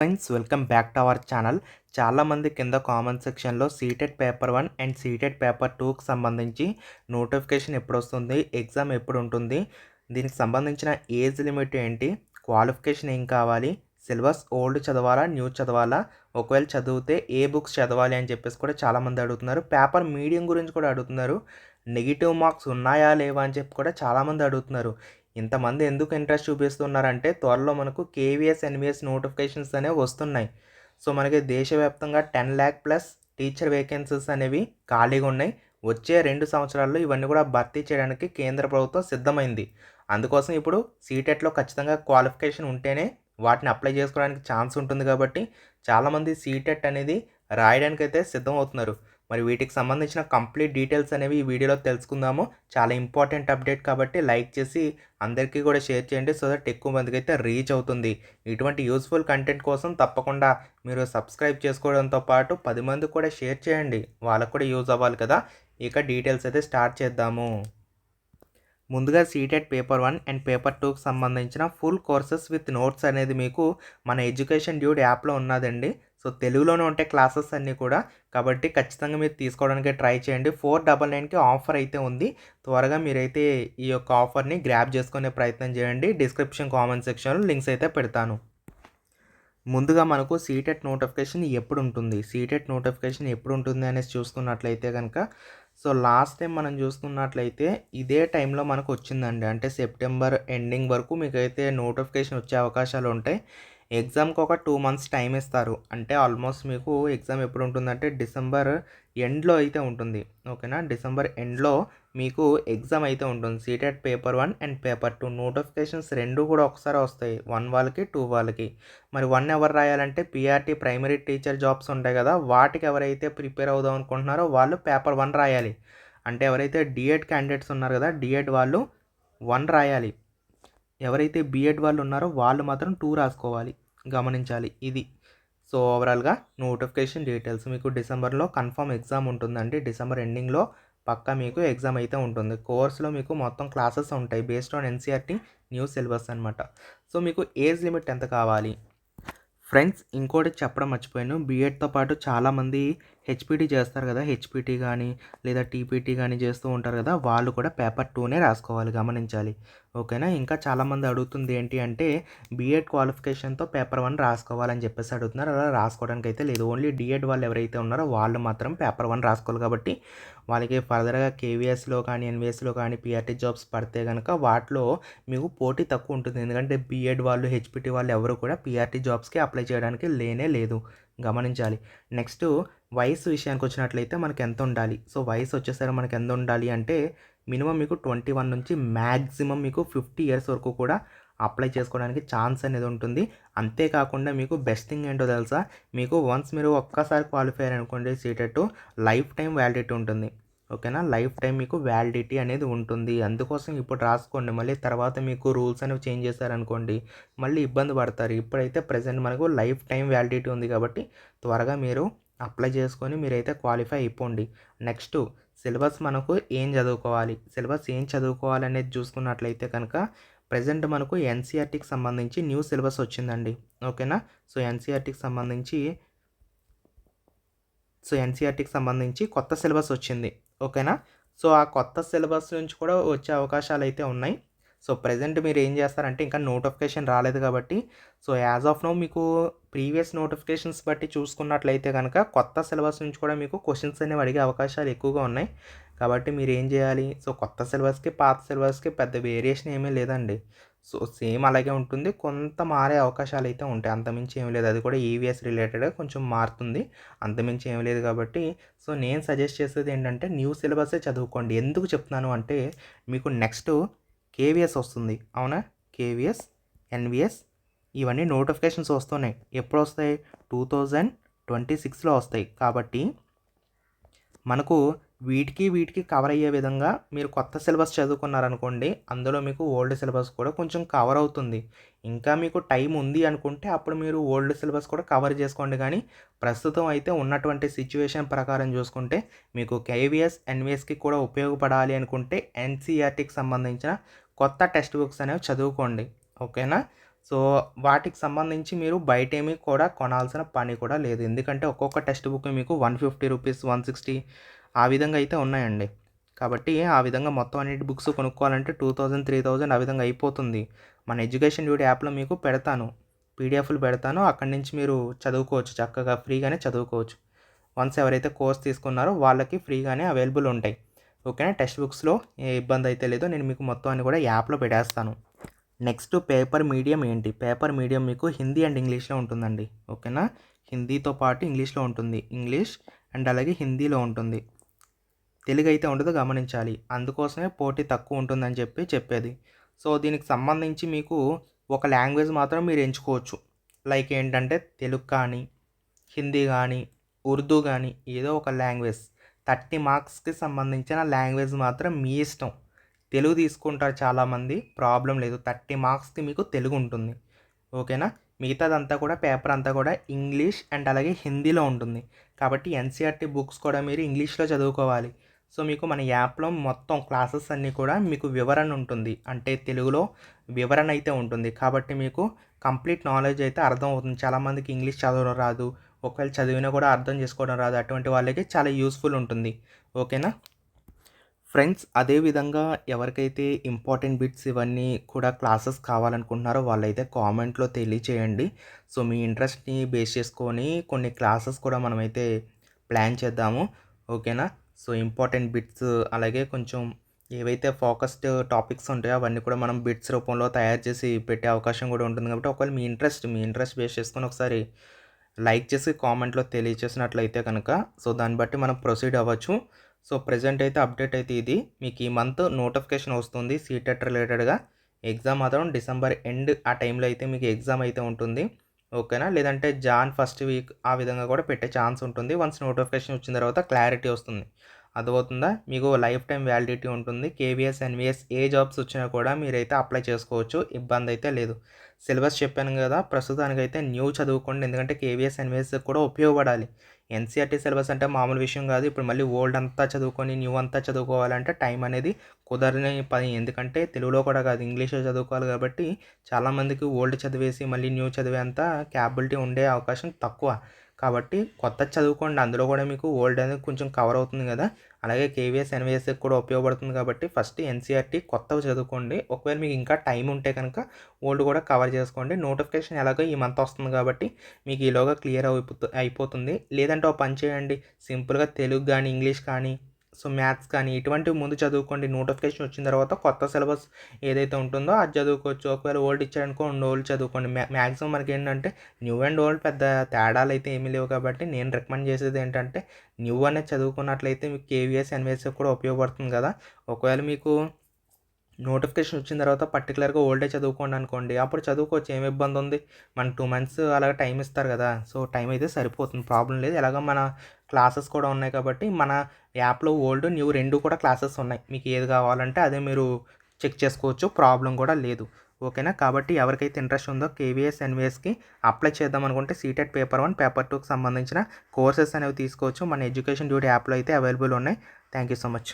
Friends welcome back to our channel. చాలామంది కింద comment సెక్షన్లో CTET paper one and CTET paper టూకి సంబంధించి నోటిఫికేషన్ ఎప్పుడు వస్తుంది ఎగ్జామ్ ఎప్పుడు ఉంటుంది దీనికి సంబంధించిన ఏజ్ లిమిట్ ఏంటి క్వాలిఫికేషన్ ఏం కావాలి సిలబస్ ఓల్డ్ చదవాలా న్యూ చదవాలా ఒకవేళ చదివితే ఏ బుక్స్ చదవాలి అని చెప్పేసి కూడా చాలామంది అడుగుతున్నారు. పేపర్ మీడియం గురించి కూడా అడుగుతున్నారు. నెగిటివ్ మార్క్స్ ఉన్నాయా లేవా అని చెప్పి కూడా చాలామంది అడుగుతున్నారు. ఇంతమంది ఎందుకు ఇంట్రెస్ట్ చూపిస్తున్నారంటే త్వరలో మనకు కేవీఎస్ ఎన్విఎస్ నోటిఫికేషన్స్ అనేవి వస్తున్నాయి. సో మనకి దేశవ్యాప్తంగా ten lakh plus teacher vacancies అనేవి ఖాళీగా ఉన్నాయి. వచ్చే రెండు సంవత్సరాల్లో ఇవన్నీ కూడా భర్తీ చేయడానికి కేంద్ర ప్రభుత్వం సిద్ధమైంది. అందుకోసం ఇప్పుడు సీటెట్లో ఖచ్చితంగా క్వాలిఫికేషన్ ఉంటేనే వాటిని అప్లై చేసుకోవడానికి ఛాన్స్ ఉంటుంది కాబట్టి చాలామంది సీటెట్ అనేది రాయడానికి అయితే సిద్ధం అవుతున్నారు మరి వీటికి సంబంధించిన కంప్లీట్ డీటెయిల్స్ అనేవి ఈ వీడియోలో తెలుసుకుందాము. చాలా ఇంపార్టెంట్ అప్డేట్ కాబట్టి లైక్ చేసి అందరికీ కూడా షేర్ చేయండి. సో దట్ ఎక్కువ మందికి అయితే రీచ్ అవుతుంది. ఇటువంటి యూస్ఫుల్ కంటెంట్ కోసం తప్పకుండా మీరు సబ్స్క్రైబ్ చేసుకోవడంతో పాటు పది మందికి కూడా షేర్ చేయండి. వాళ్ళకు కూడా యూజ్ అవ్వాలి కదా. ఇక డీటెయిల్స్ అయితే స్టార్ట్ చేద్దాము. ముందుగా CTET paper one and paper టూకి సంబంధించిన ఫుల్ కోర్సెస్ విత్ నోట్స్ అనేది మీకు మన ఎడ్యుకేషన్ డ్యూడ్ యాప్లో ఉన్నదండి. సో తెలుగులోనే ఉంటాయి క్లాసెస్ అన్నీ కూడా. కాబట్టి ఖచ్చితంగా మీరు తీసుకోవడానికి ట్రై చేయండి. ఫోర్ డబల్ నైన్కి ఆఫర్ అయితే ఉంది. త్వరగా మీరైతే ఈ యొక్క ఆఫర్ని గ్రాప్ చేసుకునే ప్రయత్నం చేయండి. డిస్క్రిప్షన్ కామెంట్ సెక్షన్లో లింక్స్ అయితే పెడతాను. ముందుగా మనకు సీటెట్ నోటిఫికేషన్ ఎప్పుడు ఉంటుంది? సీటెట్ నోటిఫికేషన్ ఎప్పుడు ఉంటుంది అనేసి చూసుకున్నట్లయితే కనుక సో లాస్ట్ టైం మనం చూసుకున్నట్లయితే ఇదే టైంలో మనకు వచ్చిందండి. అంటే సెప్టెంబర్ ఎండింగ్ వరకు మీకు అయితే నోటిఫికేషన్ వచ్చే అవకాశాలు ఉంటాయి. ఎగ్జామ్కి ఒక టూ మంత్స్ టైం ఇస్తారు. అంటే ఆల్మోస్ట్ మీకు ఎగ్జామ్ ఎప్పుడు ఉంటుందంటే డిసెంబర్ ఎండ్లో అయితే ఉంటుంది. ఓకేనా? డిసెంబర్ ఎండ్లో మీకు ఎగ్జామ్ అయితే ఉంటుంది. CTET paper one and paper two notifications రెండు కూడా ఒకసారి వస్తాయి. వన్ వాళ్ళకి టూ వాళ్ళకి. మరి వన్ ఎవరు రాయాలంటే పిఆర్టీ ప్రైమరీ టీచర్ జాబ్స్ ఉంటాయి కదా వాటికి ఎవరైతే ప్రిపేర్ అవుదాం అనుకుంటున్నారో వాళ్ళు పేపర్ వన్ రాయాలి. అంటే ఎవరైతే డిఎడ్ క్యాండిడేట్స్ ఉన్నారు కదా డిఎడ్ వాళ్ళు వన్ రాయాలి. ఎవరైతే బీఎడ్ వాళ్ళు ఉన్నారో వాళ్ళు మాత్రం టూ రాసుకోవాలి. గమనించాలి. ఇది. సో ఓవరాల్గా నోటిఫికేషన్ డీటెయిల్స్ మీకు డిసెంబర్లో కన్ఫర్మ్ ఎగ్జామ్ ఉంటుందండి. డిసెంబర్ ఎండింగ్లో పక్కా మీకు ఎగ్జామ్ అయితే ఉంటుంది. కోర్స్లో మీకు మొత్తం క్లాసెస్ ఉంటాయి. Based on NCERT new syllabus అనమాట సో మీకు ఏజ్ లిమిట్ ఎంత కావాలి? ఫ్రెండ్స్ ఇంకోటి చెప్పడం మర్చిపోయాను. బీఎడ్తో పాటు చాలామంది హెచ్పిటీ చేస్తారు కదా హెచ్పిటి కానీ లేదా టీపీటీ కానీ చేస్తూ ఉంటారు కదా వాళ్ళు కూడా పేపర్ టూనే రాసుకోవాలి గమనించాలి. ఓకేనా? ఇంకా చాలామంది అడుగుతుంది ఏంటి అంటే బీఎడ్ క్వాలిఫికేషన్తో పేపర్ వన్ రాసుకోవాలని చెప్పేసి అడుగుతున్నారు. అలా రాసుకోవడానికి అయితే లేదు. ఓన్లీ డిఎడ్ వాళ్ళు ఎవరైతే ఉన్నారో వాళ్ళు మాత్రం పేపర్ వన్ రాసుకోవాలి కాబట్టి వాళ్ళకి ఫర్దర్గా కేవీఎస్లో కానీ ఎన్విఎస్లో కానీ పిఆర్టీ జాబ్స్ పడితే కనుక వాటిలో మీకు పోటీ తక్కువ ఉంటుంది. ఎందుకంటే బీఎడ్ వాళ్ళు హెచ్పిటీ వాళ్ళు ఎవరు కూడా పిఆర్టీ జాబ్స్కి అప్లై చేయడానికి లేనే లేదు. గమనించాలి. నెక్స్ట్ వయసు విషయానికి వచ్చినట్లయితే మనకు ఎంత ఉండాలి? సో వయసు వచ్చేసరికి మనకు ఎంత ఉండాలి అంటే మినిమం మీకు ట్వంటీ వన్ నుంచి మ్యాక్సిమం మీకు ఫిఫ్టీ ఇయర్స్ వరకు కూడా అప్లై చేసుకోవడానికి ఛాన్స్ అనేది ఉంటుంది. అంతేకాకుండా మీకు బెస్ట్ థింగ్ ఏంటో తెలుసా? మీకు వన్స్ మీరు ఒక్కసారి క్వాలిఫై అనుకోండి సీటెట్ లైఫ్ టైం వ్యాలిడిటీ ఉంటుంది. ఓకేనా? లైఫ్ టైం మీకు వ్యాలిడిటీ అనేది ఉంటుంది. అందుకోసం ఇప్పుడు రాసుకోండి. మళ్ళీ తర్వాత మీకు రూల్స్ అనేవి చేంజ్ చేశారనుకోండి మళ్ళీ ఇబ్బంది పడతారు. ఇప్పుడైతే ప్రజెంట్ మనకు లైఫ్ టైం వ్యాలిడిటీ ఉంది కాబట్టి త్వరగా మీరు అప్లై చేసుకొని మీరైతే క్వాలిఫై అయిపోండి. నెక్స్ట్ సిలబస్ మనకు ఏం చదువుకోవాలి? సిలబస్ ఏం చదువుకోవాలి అనేది చూసుకున్నట్లయితే కనుక ప్రజెంట్ మనకు ఎన్సీఆర్టీకి సంబంధించి న్యూ సిలబస్ వచ్చిందండి. ఓకేనా? సో ఎన్సీఆర్టీకి సంబంధించి సో ఎన్సీఆర్టీకి సంబంధించి కొత్త సిలబస్ వచ్చింది. ఓకేనా? సో ఆ కొత్త సిలబస్ నుంచి కూడా వచ్చే అవకాశాలు అయితే ఉన్నాయి. సో ప్రజెంట్ మీరు ఏం చేస్తారంటే ఇంకా నోటిఫికేషన్ రాలేదు కాబట్టి సో యాజ్ ఆఫ్ నో మీకు ప్రీవియస్ నోటిఫికేషన్స్ బట్టి చూసుకున్నట్లయితే కనుక కొత్త సిలబస్ నుంచి కూడా మీకు క్వశ్చన్స్ అనేవి అడిగే అవకాశాలు ఎక్కువగా ఉన్నాయి. కాబట్టి మీరు ఏం చేయాలి? సో కొత్త సిలబస్కి పాత సిలబస్కి పెద్ద వేరియేషన్ ఏమీ లేదండి. సో సేమ్ అలాగే ఉంటుంది. కొంత మారే అవకాశాలు అయితే ఉంటాయి అంతమించి ఏం లేదు. అది కూడా ఈవీఎస్ రిలేటెడ్ కొంచెం మారుతుంది. అంతమించి ఏం లేదు కాబట్టి. సో నేను సజెస్ట్ చేసేది ఏంటంటే న్యూ సిలబసే చదువుకోండి. ఎందుకు చెప్తున్నాను అంటే మీకు నెక్స్ట్ కేవీఎస్ వస్తుంది. అవునా? కేవీఎస్ ఎన్విఎస్ ఇవన్నీ నోటిఫికేషన్స్ వస్తున్నాయి. ఎప్పుడు వస్తాయి? టూ థౌజండ్ ట్వంటీ సిక్స్లో వస్తాయి. కాబట్టి మనకు వీటికి వీటికి కవర్ అయ్యే విధంగా మీరు కొత్త సిలబస్ చదువుకున్నారనుకోండి అందులో మీకు ఓల్డ్ సిలబస్ కూడా కొంచెం కవర్ అవుతుంది. ఇంకా మీకు టైం ఉంది అనుకుంటే అప్పుడు మీరు ఓల్డ్ సిలబస్ కూడా కవర్ చేసుకోండి. కానీ ప్రస్తుతం అయితే ఉన్నటువంటి సిచ్యువేషన్ ప్రకారం చూసుకుంటే మీకు కేవీఎస్ ఎన్విఎస్కి కూడా ఉపయోగపడాలి అనుకుంటే ఎన్సీఆర్టీకి సంబంధించిన కొత్త టెక్స్ట్ బుక్స్ అనేవి చదువుకోండి. ఓకేనా సో వాటికి సంబంధించి మీరు బయట ఏమీ కూడా కొనాల్సిన పని కూడా లేదు. ఎందుకంటే ఒక్కొక్క టెక్స్ట్ బుక్ మీకు one fifty rupees one sixty ఆ విధంగా అయితే ఉన్నాయండి. కాబట్టి ఆ విధంగా మొత్తం అన్నిటి బుక్స్ కొనుక్కోవాలంటే టూ థౌజండ్ త్రీ థౌజండ్ ఆ విధంగా అయిపోతుంది. మన ఎడ్యుకేషన్ డ్యూటీ యాప్లో మీకు పెడతాను. పీడిఎఫ్లు పెడతాను. అక్కడి నుంచి మీరు చదువుకోవచ్చు. చక్కగా ఫ్రీగానే చదువుకోవచ్చు. వన్స్ ఎవరైతే కోర్స్ తీసుకున్నారో వాళ్ళకి ఫ్రీగానే అవైలబుల్ ఉంటాయి. ఓకేనా? టెక్స్ట్ బుక్స్లో ఏ ఇబ్బంది అయితే లేదో నేను మీకు మొత్తం అన్ని కూడా యాప్లో పెట్టేస్తాను. నెక్స్ట్ పేపర్ మీడియం ఏంటి? పేపర్ మీడియం మీకు హిందీ అండ్ ఇంగ్లీష్లో ఉంటుందండి. ఓకేనా? హిందీతో పాటు ఇంగ్లీష్లో ఉంటుంది. ఇంగ్లీష్ అండ్ అలాగే హిందీలో ఉంటుంది. తెలుగు అయితే ఉండదు గమనించాలి. అందుకోసమే పోటీ తక్కువ ఉంటుందని చెప్పి చెప్పేది. సో దీనికి సంబంధించి మీకు ఒక లాంగ్వేజ్ మాత్రం మీరు ఎంచుకోవచ్చు. లైక్ ఏంటంటే తెలుగు కానీ హిందీ కానీ ఉర్దూ కానీ ఏదో ఒక లాంగ్వేజ్. థర్టీ మార్క్స్కి సంబంధించిన లాంగ్వేజ్ మాత్రం మీ ఇష్టం. తెలుగు తీసుకుంటారు చాలామంది ప్రాబ్లం లేదు. థర్టీ మార్క్స్కి మీకు తెలుగు ఉంటుంది. ఓకేనా? మిగతాదంతా కూడా పేపర్ అంతా కూడా ఇంగ్లీష్ అండ్ అలాగే హిందీలో ఉంటుంది. కాబట్టి ఎన్సీఆర్టీ బుక్స్ కూడా మీరు ఇంగ్లీష్లో చదువుకోవాలి. సో మీకు మన యాప్లో మొత్తం క్లాసెస్ అన్నీ కూడా మీకు వివరణ ఉంటుంది. అంటే తెలుగులో వివరణ అయితే ఉంటుంది. కాబట్టి మీకు కంప్లీట్ నాలెడ్జ్ అయితే అర్థం అవుతుంది చాలామందికి ఇంగ్లీష్ చదవడం రాదు. ఒకవేళ చదివినా కూడా అర్థం చేసుకోవడం రాదు. అటువంటి వాళ్ళకి చాలా యూస్ఫుల్ ఉంటుంది. ఓకేనా? ఫ్రెండ్స్ అదేవిధంగా ఎవరికైతే ఇంపార్టెంట్ బిట్స్ ఇవన్నీ కూడా క్లాసెస్ కావాలనుకుంటున్నారో వాళ్ళైతే కామెంట్లో తెలియచేయండి. సో మీ ఇంట్రెస్ట్ని బేస్ చేసుకొని కొన్ని క్లాసెస్ కూడా మనమైతే ప్లాన్ చేద్దాము. ఓకేనా? సో ఇంపార్టెంట్ బిట్స్ అలాగే కొంచెం ఏవైతే ఫోకస్డ్ టాపిక్స్ ఉంటాయో అవన్నీ కూడా మనం బిట్స్ రూపంలో తయారు చేసి పెట్టే అవకాశం కూడా ఉంటుంది కాబట్టి ఒకవేళ మీ ఇంట్రెస్ట్ మీ ఇంట్రెస్ట్ బేస్ చేసుకొని ఒకసారి లైక్ చేసి కామెంట్లో తెలియచేసినట్లయితే కనుక సో దాన్ని బట్టి మనం ప్రొసీడ్ అవ్వచ్చు. సో ప్రజెంట్ అయితే అప్డేట్ అయితే ఇది. మీకు ఈ మంత్ నోటిఫికేషన్ వస్తుంది సీటెట్ రిలేటెడ్గా. ఎగ్జామ్ మాత్రం డిసెంబర్ ఎండ్ ఆ టైంలో అయితే మీకు ఎగ్జామ్ అయితే ఉంటుంది. ఓకేనా? లేదంటే జాన్ ఫస్ట్ వీక్ ఆ విధంగా కూడా పెట్టే ఛాన్స్ ఉంటుంది. వన్స్ నోటిఫికేషన్ వచ్చిన తర్వాత క్లారిటీ వస్తుంది. అర్థమవుతుందా? మీకు లైఫ్ టైం వ్యాలిడిటీ ఉంటుంది. కేవీఎస్ ఎన్విఎస్ ఏ జాబ్స్ వచ్చినా కూడా మీరైతే అప్లై చేసుకోవచ్చు. ఇబ్బంది అయితే లేదు. సిలబస్ చెప్పాను కదా ప్రస్తుతానికైతే న్యూ చదువుకోండి. ఎందుకంటే కేవీఎస్ ఎన్విఎస్ కూడా ఉపయోగపడాలి. ఎన్సీఆర్టీ సిలబస్ అంటే మామూలు విషయం కాదు. ఇప్పుడు మళ్ళీ ఓల్డ్ అంతా చదువుకొని న్యూ అంతా చదువుకోవాలంటే టైం అనేది కుదరని పని. ఎందుకంటే తెలుగులో కూడా కాదు ఇంగ్లీష్లో చదువుకోవాలి కాబట్టి చాలామందికి ఓల్డ్ చదివేసి మళ్ళీ న్యూ చదివేంత క్యాపబిలిటీ ఉండే అవకాశం తక్కువ. కాబట్టి కొత్త చదువుకోండి. అందులో కూడా మీకు ఓల్డ్ అనేది కొంచెం కవర్ అవుతుంది కదా. అలాగే కేవీఎస్ ఎన్విఎస్కి కూడా ఉపయోగపడుతుంది కాబట్టి ఫస్ట్ ఎన్సీఆర్టీ కొత్తవి చదువుకోండి. ఒకవేళ మీకు ఇంకా టైం ఉంటే కనుక ఓల్డ్ కూడా కవర్ చేసుకోండి. నోటిఫికేషన్ ఎలాగో ఈ మంత్ వస్తుంది కాబట్టి మీకు ఈలోగా క్లియర్ అయిపోతు అయిపోతుంది. లేదంటే ఒక పని చేయండి. సింపుల్గా తెలుగు కానీ ఇంగ్లీష్ కానీ సో మ్యాథ్స్ కానీ ఇటువంటివి ముందు చదువుకోండి. నోటిఫికేషన్ వచ్చిన తర్వాత కొత్త సిలబస్ ఏదైతే ఉంటుందో అది చదువుకోవచ్చు. ఒకవేళ ఓల్డ్ ఇచ్చారనుకో ఓల్డ్ చదువుకోండి. మ్యా మ్యాక్సిమం మనకి ఏంటంటే న్యూ అండ్ ఓల్డ్ పెద్ద తేడాలు అయితే ఏమీ లేవు కాబట్టి నేను రికమెండ్ చేసేది ఏంటంటే న్యూ అనేది చదువుకున్నట్లయితే మీకు కేవీఎస్ ఎన్వీఎస్ కూడా ఉపయోగపడుతుంది కదా. ఒకవేళ మీకు నోటిఫికేషన్ వచ్చిన తర్వాత పర్టికులర్గా ఓల్డే చదువుకోండి అనుకోండి. అప్పుడు చదువుకోవచ్చు. ఏమి ఇబ్బంది ఉంది? మన టూ మంత్స్ అలాగ టైం ఇస్తారు కదా. సో టైం అయితే సరిపోతుంది. ప్రాబ్లం లేదు. ఎలాగ మన క్లాసెస్ కూడా ఉన్నాయి కాబట్టి మన యాప్లో ఓల్డ్ న్యూ రెండు కూడా క్లాసెస్ ఉన్నాయి. మీకు ఏది కావాలంటే అదే మీరు చెక్ చేసుకోవచ్చు. ప్రాబ్లం కూడా లేదు. ఓకేనా? కాబట్టి ఎవరికైతే ఇంట్రెస్ట్ ఉందో కేవీఎస్ ఎన్విఎస్కి అప్లై చేద్దాం అనుకుంటే సీటెడ్ పేపర్ వన్ పేపర్ టూకి సంబంధించిన కోర్సెస్ అనేవి తీసుకోవచ్చు. మన ఎడ్యుకేషన్ డ్యూటీ యాప్లో అయితే అవైలబుల్ ఉన్నాయి. Thank you so much.